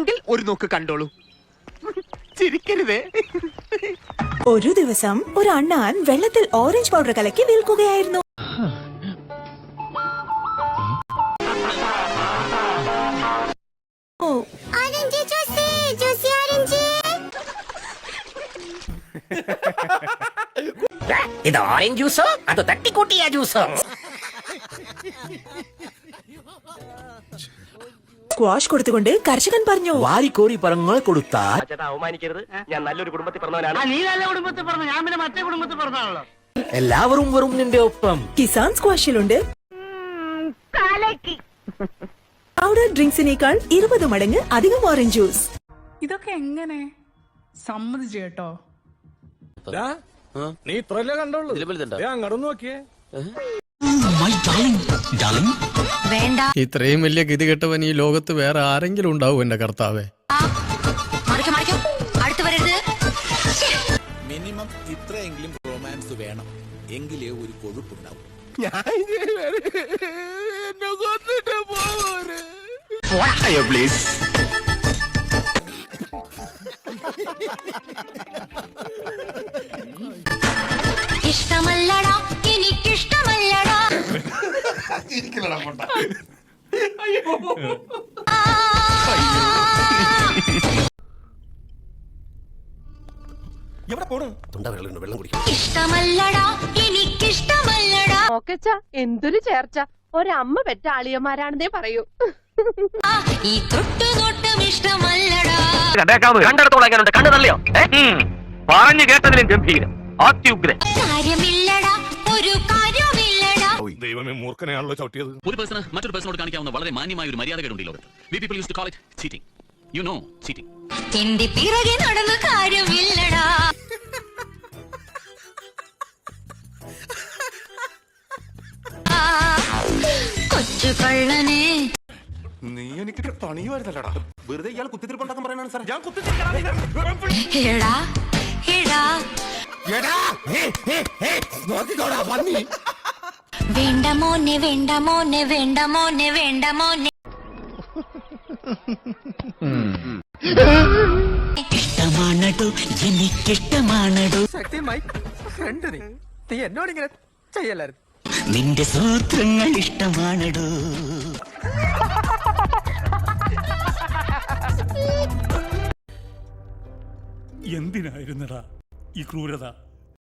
വേണമെങ്കിൽ ഒരു നോക്ക് കണ്ടോളൂ. ചിരിക്കരുതേ. ഒരു ദിവസം ഒരു അണ്ണാൻ വെള്ളത്തിൽ ഓറഞ്ച് പൗഡർ കലക്കി വിൽക്കുകയായിരുന്നു ഓ. Orange juice juicy orange. ഇത് ഓറഞ്ച് ജ്യൂസോ? അതോ തട്ടിക്കൂട്ടിയ ജ്യൂസോ? സ്ക്വാഷ് കൊടുത്തുകൊണ്ട് കർഷകൻ പറഞ്ഞു. വാരിക്കോരി പറഞ്ഞ കൊടുത്താൽ ചേട്ടാ അവമാനിക്കരുത്. ഞാൻ നല്ലൊരു കുടുംബത്തിൽ പറഞ്ഞവനാണ്. നീ നല്ല കുടുംബത്തിൽ പറഞ്ഞു. ഞാൻ പിന്നെ മറ്റേ കുടുംബത്തിൽ പറഞ്ഞാണല്ലോ എല്ലാവരും വരും നിന്റെ ഒപ്പം. കിസാൻ സ്ക്വാഷിലുണ്ട് പൗഡർ ഡ്രിങ്ക്സിനേക്കാൾ ഇരുപത് മടങ്ങ് അധികം ഓറഞ്ച് ജ്യൂസ് ഇതൊക്കെ എങ്ങനെ? സമ്മതിച്ചു കേട്ടോ. നീ ഇത്രല്ലേ കണ്ടോളൂ അങ്ങോട്ട് നോക്കിയേ. വേണ്ട. ഇത്രയും വലിയ ഗതി കെട്ടവൻ ഈ ലോകത്ത് വേറെ ആരെങ്കിലും ഉണ്ടാവും എന്റെ കർത്താവേ. മിനിമം ഇത്രയെങ്കിലും റൊമാൻസ് വേണം. എങ്കിലേ ഒരു കൊഴുപ്പുണ്ടാവും. പ്ലീസ് ഇഷ്ടമല്ലടാ എനിക്കിഷ്ടമല്ലടാ. എന്തൊരു ചേർച്ച. ഒരമ്മ പെറ്റ ആളിയന്മാരാണെന്നേ പറയൂ. ഈ തൊട്ടുനോട്ടം ഇഷ്ടമല്ലടാ. കണ്ടെടുത്തോളം പറഞ്ഞു കേട്ടതിലും ഗംഭീരം. അത്യുഗ്രം മൂർഖനെയാണല്ലോ ചവിട്ടിയത്. ഒരു പേഴ്സണ് മറ്റൊരു പേഴ്സണോട് കാണിക്കാവുന്ന വളരെ മാന്യമായ ഒരു മര്യാദകളുണ്ട് ഈ ലോകത്ത്. We people use to call it cheating. You know cheating. എന്റെ പിറകെ നടന്ന കാര്യമില്ലടാ. കൊച്ചു കള്ളനെ. നീ എനിക്ക് പണിയുമായിരുന്നല്ലടാ. വെറുതെ ഇയാൾ കുത്തിത്തിരിപ്പുണ്ടാക്കാൻ പറയണാണ് സാർ ഞാൻ എടാ എടാ. വേണ്ട മോനെ വേണ്ട മോനെ വേണ്ട മോനെ വേണ്ട മോനെ. ഇഷ്ടമാണടോ എനിക്കിഷ്ടമാണടോ സത്യമായി ഫ്രണ്ട് നീ. നീ എന്നോട് ഇങ്ങനെ ചെയ്യല്ലായിരുന്നു. നിന്റെ സൂത്രങ്ങൾ ഇഷ്ടമാണടോ. എന്തിനായിരുന്നടാ ഈ ക്രൂരത?